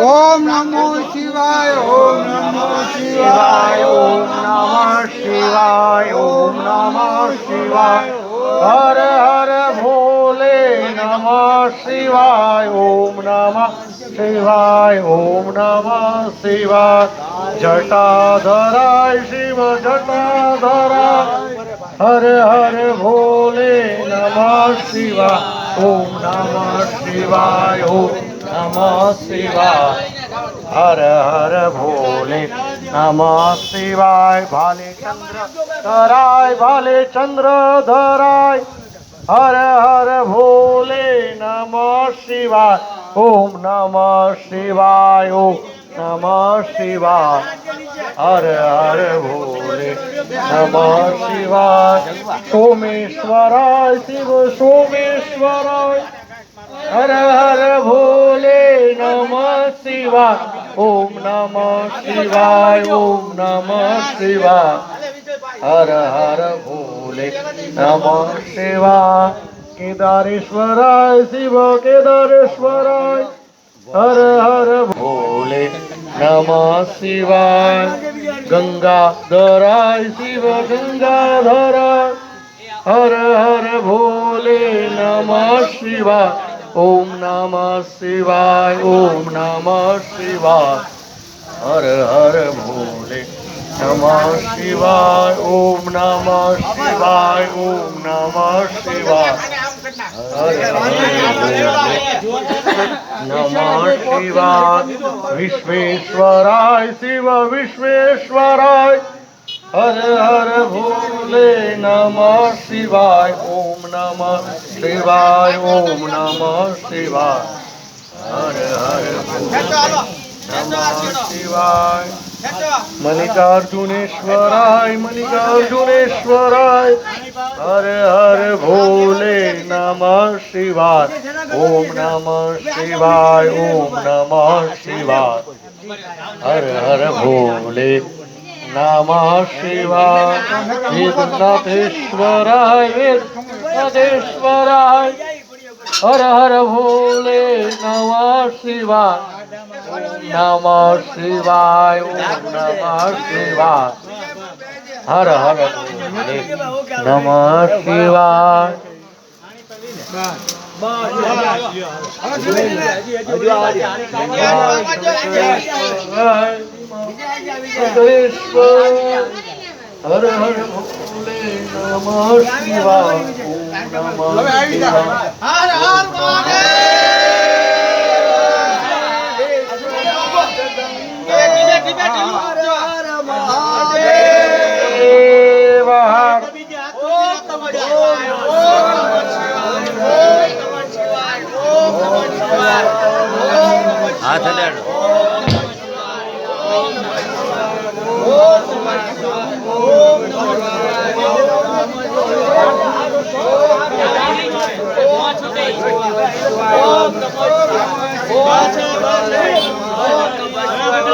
ઓમ નમો શિવાય, ઓમ નમો શિવાય, ઓમ નમઃ શિવાય, ઓમ નમઃ શિવાય. હર હર ભોલે નમઃ શિવાય, ઓમ નમઃ શિવાય, ઓમ નમઃ શિવાય. જટાધરાય શિવ જટાધરાય હર હર ભોલે નમઃ શિવાય. ઓમ નમઃ શિવાય ઓમ નમઃ શિવાય હર હર ભોલે નમઃ શિવાય ભાલે ચંદ્ર ધરાય ભાલે ચંદ્ર ધરાય હર હર ભોલે નમઃ શિવાય ઓમ નમઃ શિવાય ઓમ નમઃ શિવાય હર હર ભોલે નમઃ શિવાય સોમેશ્વરાય શિવ સોમેશ્વરાય હર હર ભોલે નમઃ શિવાય ઓમ નમઃ શિવાય ઓમ નમઃ શિવાય હર હર ભોલે નમઃ શિવાય કેદારેશ્વરાય શિવ કેદારેશ્વરાય હર હર ભોલે નમઃ શિવાય ગંગાધરાય શિવ ગંગાધરાય હર હર ભોલે નમઃ શિવાય ઓમ નમઃ શિવાય ઓમ નમઃ શિવાય હર હર ભોલે નમઃ શિવાય ઓમ નમઃ શિવાય ઓમ નમઃ શિવાય નમઃ શિવાય. વિશ્વેશ્વરાય શિવ વિશ્વેશ્વરાય હર હર ભોલે નમઃ શિવાય. ઓમ નમઃ શિવાય. ઓમ નમઃ શિવાય. હર હર નમઃ શિવાય. મલ્લિકાર્જુનેશ્વરાય મલ્લિકાર્જુનેશ્વરાય. હર હર ભોલે નમઃ શિવાય ઓમ નમઃ શિવાય ઓમ નમઃ શિવાય હર હર ભોલે નમઃ શિવાય વેદનાથેશ્વરાય વેદનાથેશ્વરાય હર હર ભોલે નમઃ શિવાય નમઃ શિવાય ઓમ નમઃ શિવાય હર હર નમઃ શિવાય હર હર ભોલે નમઃ શિવાય નમઃ શિવાય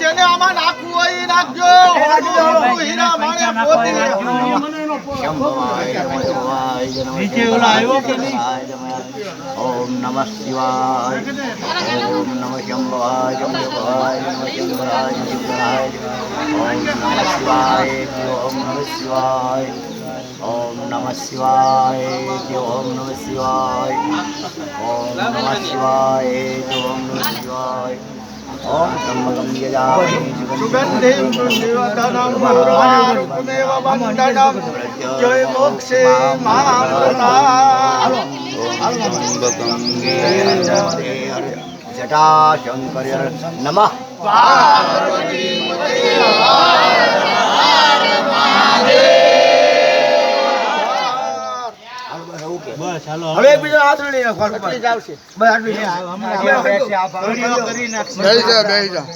જેને આમાં નાખવું હોય નાખજો હીરા માણે મોતી નીચે ઓલા આવ્યો કે નહીં ઓમ નમ શિવાય નમઃ શંભવાય શંભરાય શંભરાય ઓમ નમ શિવાય ઓમ નમ શિવાય ઓમ નમઃ શિવાય ઓમ નમઃ શિવાય ઓમ નમઃ શિવાય ઓમ ત્રંબકમ યજામહે સુગંધિમ પુષ્ટિવર્ધનમ પુરારૂપમેવ વંદનમ જય મોક્ષે હવે એકબીજા હાથ લઈ આવશે બસ આટલું જ. બેસી જા બેસી જા